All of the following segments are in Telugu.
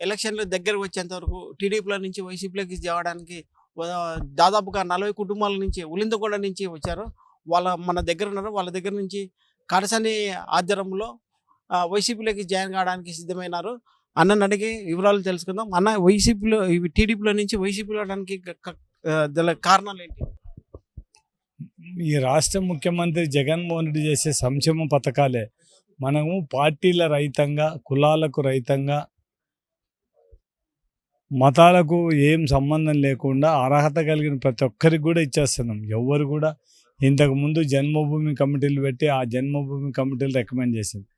ఎలక్షన్లు దగ్గరకు వచ్చేంత వరకు టీడీపీలో నుంచి వైసీపీలోకి తేవడానికి దాదాపుగా నలభై కుటుంబాల నుంచి ఉలిందగూడ నుంచి వచ్చారు. వాళ్ళ మన దగ్గర ఉన్నారు. వాళ్ళ దగ్గర నుంచి కడసని ఆధ్వర్యంలో వైసీపీలోకి జాయిన్ కావడానికి సిద్ధమైనారు. అన్నని అడిగి వివరాలు తెలుసుకుందాం. అన్న వైసీపీలో ఇవి టీడీపీలో నుంచి వైసీపీలో అవడానికి గల కారణాలు ఏంటి? ఈ రాష్ట్ర ముఖ్యమంత్రి జగన్మోహన్ రెడ్డి చేసే సంక్షేమ పథకాలే మనము పార్టీల రహితంగా కులాలకు రహితంగా మతాలకు ఏం సంబంధం లేకుండా అర్హత కలిగిన ప్రతి ఒక్కరికి కూడా ఇచ్చేస్తున్నాం. ఎవరు కూడా ఇంతకుముందు జన్మభూమి కమిటీలు పెట్టి ఆ జన్మభూమి కమిటీలు రికమెండ్ చేసింది.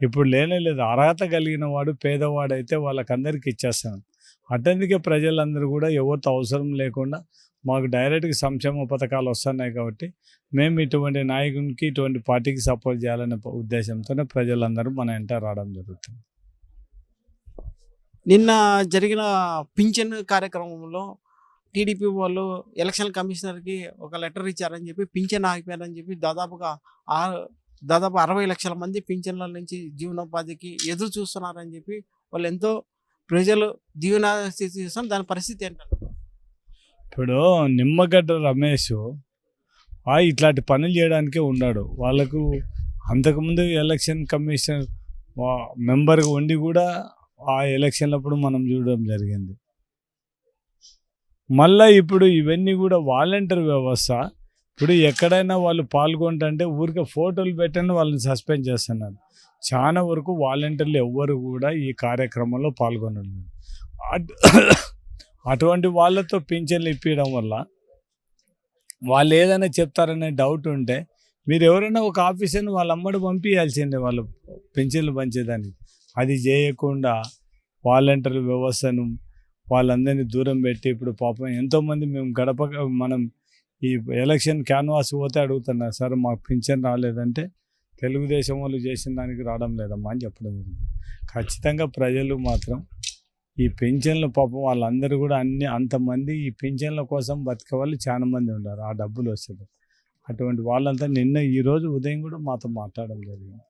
ఇప్పుడు లేనే లేదు. అర్హత కలిగిన వాడు పేదవాడైతే వాళ్ళకందరికీ ఇచ్చేస్తున్నాం. అటెందుకే ప్రజలందరూ కూడా ఎవరితో అవసరం లేకుండా మాకు డైరెక్ట్గా సంక్షేమ పథకాలు వస్తున్నాయి కాబట్టి మేము ఇటువంటి నాయకునికి ఇటువంటి పార్టీకి సపోర్ట్ చేయాలనే ఉద్దేశంతోనే ప్రజలందరూ మన వెంట రావడం జరుగుతుంది. నిన్న జరిగిన పింఛన్ కార్యక్రమంలో టీడీపీ వాళ్ళు ఎలక్షన్ కమిషనర్కి ఒక లెటర్ ఇచ్చారని చెప్పి పింఛన్ ఆగిపోయారని చెప్పి దాదాపుగా ఆరు దాదాపు అరవై లక్షల మంది పింఛన్ల నుంచి జీవనోపాధికి ఎదురు చూస్తున్నారని చెప్పి వాళ్ళు ఎంతో ప్రజలు దీవెన స్థితి చూస్తున్నారు దాని పరిస్థితి ఏంటంటే? ఇప్పుడు నిమ్మగడ్డ రమేష్ ఆ ఇట్లాంటి పనులు చేయడానికే ఉన్నాడు. వాళ్ళకు అంతకుముందు ఎలక్షన్ కమిషన్ మెంబర్గా ఉండి కూడా ఆ ఎలక్షన్లప్పుడు మనం చూడడం జరిగింది. మళ్ళీ ఇప్పుడు ఇవన్నీ కూడా వాలంటీర్ వ్యవస్థ ఇప్పుడు ఎక్కడైనా వాళ్ళు పాల్గొంటే ఊరికే ఫోటోలు పెట్టని వాళ్ళని సస్పెండ్ చేస్తున్నారు. చాలా వరకు వాలంటీర్లు ఎవ్వరు కూడా ఈ కార్యక్రమంలో పాల్గొనలేదు. అటువంటి వాళ్ళతో పింఛన్లు ఇప్పించడం వల్ల వాళ్ళు ఏదైనా చెప్తారనే డౌట్ ఉంటే మీరు ఎవరైనా ఒక ఆఫీసర్ని వాళ్ళ అమ్మడి పంపించాల్సిందే వాళ్ళు పింఛన్లు పంచేదానికి. అది చేయకుండా వాలంటీర్ వ్యవస్థను వాళ్ళందరినీ దూరం పెట్టి ఇప్పుడు పాపం ఎంతోమంది మేము గడప మనం ఈ ఎలక్షన్ క్యాన్వాస్ పోతే అడుగుతున్నారు సార్ మాకు పింఛన్ రాలేదంటే తెలుగుదేశం వాళ్ళు చేసిన దానికి రావడం లేదమ్మా అని చెప్పడం జరిగింది. ఖచ్చితంగా ప్రజలు మాత్రం ఈ పింఛన్ల పాపం వాళ్ళందరూ కూడా అన్ని అంతమంది ఈ పింఛన్ల కోసం బతికే వాళ్ళు చాలా మంది ఉన్నారు ఆ డబ్బులు వస్తుంది అటువంటి వాళ్ళంతా నిన్న ఈ రోజు ఉదయం కూడా మాతో మాట్లాడడం జరిగింది.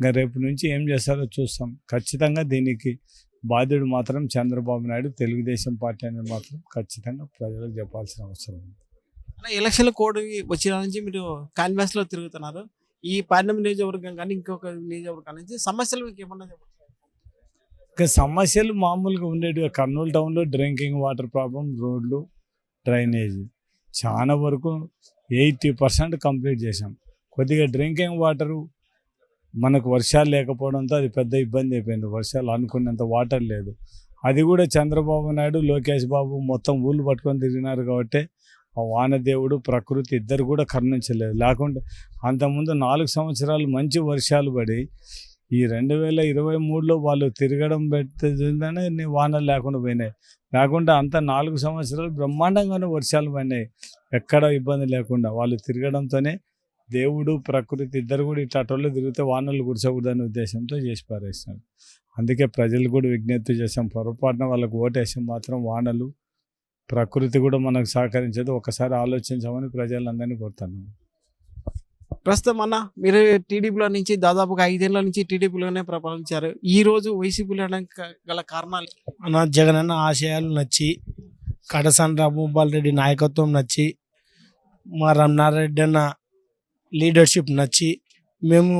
ఇంకా రేపు నుంచి ఏం చేస్తారో చూస్తాం. ఖచ్చితంగా దీనికి బాధ్యుడు మాత్రం చంద్రబాబు నాయుడు. తెలుగుదేశం పార్టీ అనేది మాత్రం ఖచ్చితంగా ప్రజలకు చెప్పాల్సిన అవసరం ఉంది. అలా ఎలక్షన్ల కోడ్ వచ్చిన నుంచి మీరు canvas లో తిరుగుతున్నారు. ఈ పార్లమెంట్ నియోజకవర్గం కానీ ఇంకొక నియోజకవర్గం నుంచి సమస్యలు మీకు ఏమన్నా. ఇంకా సమస్యలు మామూలుగా ఉండేవి కర్నూలు టౌన్లో డ్రింకింగ్ వాటర్ ప్రాబ్లం రోడ్లు డ్రైనేజీ. చాలా వరకు ఎయిటీ పర్సెంట్ కంప్లీట్ చేసాం కొద్దిగా డ్రింకింగ్ వాటరు మనకు వర్షాలు లేకపోవడంతో అది పెద్ద ఇబ్బంది అయిపోయింది. వర్షాలు అనుకున్నంత వాటర్ లేదు. అది కూడా చంద్రబాబు నాయుడు లోకేష్ బాబు మొత్తం ఊళ్ళు పట్టుకొని తిరిగినారు కాబట్టి ఆ వానదేవుడు ప్రకృతి ఇద్దరు కూడా కరుణించలేదు. లేకుంటే అంతకుముందు నాలుగు సంవత్సరాలు మంచి వర్షాలు పడి ఈ రెండు వేల ఇరవై మూడులో వాళ్ళు తిరగడం పెట్టిందనే వానలు లేకుండా పోయినాయి. లేకుంటే అంత నాలుగు సంవత్సరాలు బ్రహ్మాండంగానే వర్షాలు పడినాయి. ఎక్కడ ఇబ్బంది లేకుండా వాళ్ళు తిరగడంతోనే దేవుడు ప్రకృతి ఇద్దరు కూడా ఇట్లా అటోళ్ళు తిరిగితే వానలు కురచకూడదనే ఉద్దేశంతో చేసి పారేస్తారు అందుకే ప్రజలు కూడా విజ్ఞప్తి చేసాం పొరపాటున వాళ్ళకు ఓటేసి మాత్రం వానలు ప్రకృతి కూడా మనకు సహకరించదు ఒకసారి ఆలోచించామని ప్రజలందరినీ కోరుతున్నాం. ప్రస్తుతం అన్న మీరు టీడీపీలో నుంచి దాదాపుగా ఐదేళ్ళ నుంచి టీడీపీలోనే ప్రపంచారు ఈ రోజు వైసీపీలో గల కారణాలు? అన్న జగనన్న ఆశయాలు నచ్చి కడసాని రామగోపాల్ రెడ్డి నాయకత్వం నచ్చి మా రమణారెడ్డి అన్న లీడర్షిప్ నచ్చి మేము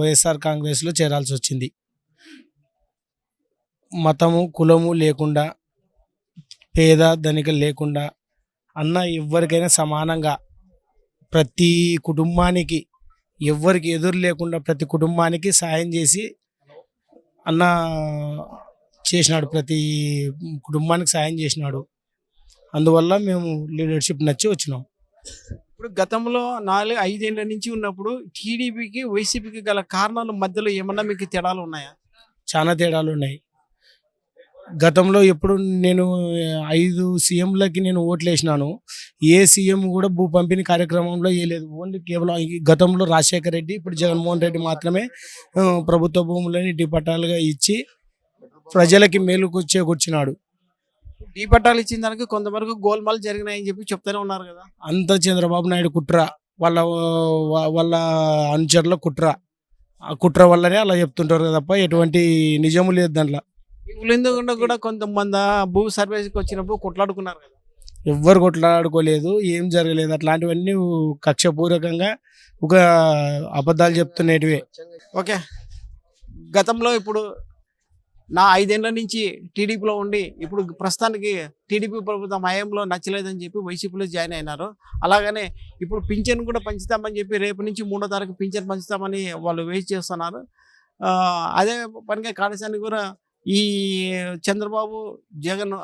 వైఎస్ఆర్ కాంగ్రెస్లో చేరాల్సి వచ్చింది మతము కులము లేకుండా పేద ధనిక లేకుండా అన్న ఎవరికైనా సమానంగా ప్రతి కుటుంబానికి ఎవ్వరికి ఎదురు లేకుండా ప్రతి కుటుంబానికి సాయం చేసి అన్న చేసినాడు. ప్రతి కుటుంబానికి సాయం చేసినాడు. అందువల్ల మేము లీడర్షిప్ నచ్చి వచ్చినాం. ఇప్పుడు గతంలో నాలుగు ఐదేళ్ళ నుంచి ఉన్నప్పుడు టీడీపీకి వైసీపీకి గల కారణాలు మధ్యలో ఏమన్నా మీకు తేడాలు ఉన్నాయా? చాలా తేడాలు ఉన్నాయి. గతంలో ఎప్పుడు నేను ఐదు సీఎంలకి నేను ఓట్లు వేసినాను. ఏ సీఎం కూడా భూ పంపిణీ కార్యక్రమంలో వేయలేదు. ఓన్లీ కేవలం ఈ గతంలో రాజశేఖర రెడ్డి ఇప్పుడు జగన్మోహన్ రెడ్డి మాత్రమే ఆ, ప్రభుత్వ భూములని ఇంటి పట్టాలుగా ఇచ్చి ప్రజలకి మేలు చేకూర్చినాడు ఈ పట్టాలు ఇచ్చిన దానికి కొంతవరకు గోల్మాల్ జరిగినాయని చెప్పి చెప్తూనే ఉన్నారు కదా. అంత చంద్రబాబు నాయుడు కుట్ర వాళ్ళ వాళ్ళ అనుచరుల కుట్ర. ఆ కుట్ర వల్లనే అలా చెప్తుంటారు తప్ప ఎటువంటి నిజము లేదు దాంట్లో. కూడా కొంతమంది భూ సర్వేకి వచ్చినప్పుడు కొట్లాడుకున్నారు కదా. ఎవ్వరు కొట్లాడుకోలేదు ఏం జరగలేదు అట్లాంటివన్నీ కక్షపూర్వకంగా ఒక అబద్ధాలు చెప్తున్నటివే. ఓకే. గతంలో ఇప్పుడు నా ఐదేళ్ళ నుంచి టీడీపీలో ఉండి ఇప్పుడు ప్రస్తుతానికి టీడీపీ ప్రభుత్వం హయాంలో నచ్చలేదని చెప్పి వైసీపీలో జాయిన్ అయినారు. అలాగనే ఇప్పుడు పింఛన్ కూడా పంచుతామని చెప్పి రేపు నుంచి మూడో తారీఖు పింఛన్ పంచుతామని వాళ్ళు వెయిట్ చేస్తున్నారు. అదే పనిగా కాళేశాన్ని కూడా ఈ చంద్రబాబు జగన్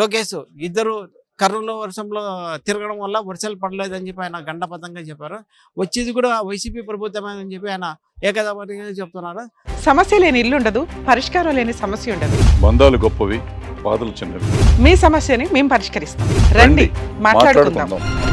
లోకేష్ ఇద్దరు కర్నూలు వర్షంలో తిరగడం వల్ల వర్షాలు పడలేదని చెప్పి ఆయన గండపదంగా చెప్పారు. వచ్చేది కూడా వైసీపీ ప్రభుత్వమేనని చెప్పి ఆయన ఏకదాపటిగా చెప్తున్నారు. సమస్య లేని ఇల్లు ఉండదు పరిష్కారం లేని సమస్య ఉండదు. బంధాలు గొప్పవి బాధలు చిన్నవి. మీ సమస్యని మేము పరిష్కరిస్తాం. రండి మాట్లాడుకుందాం.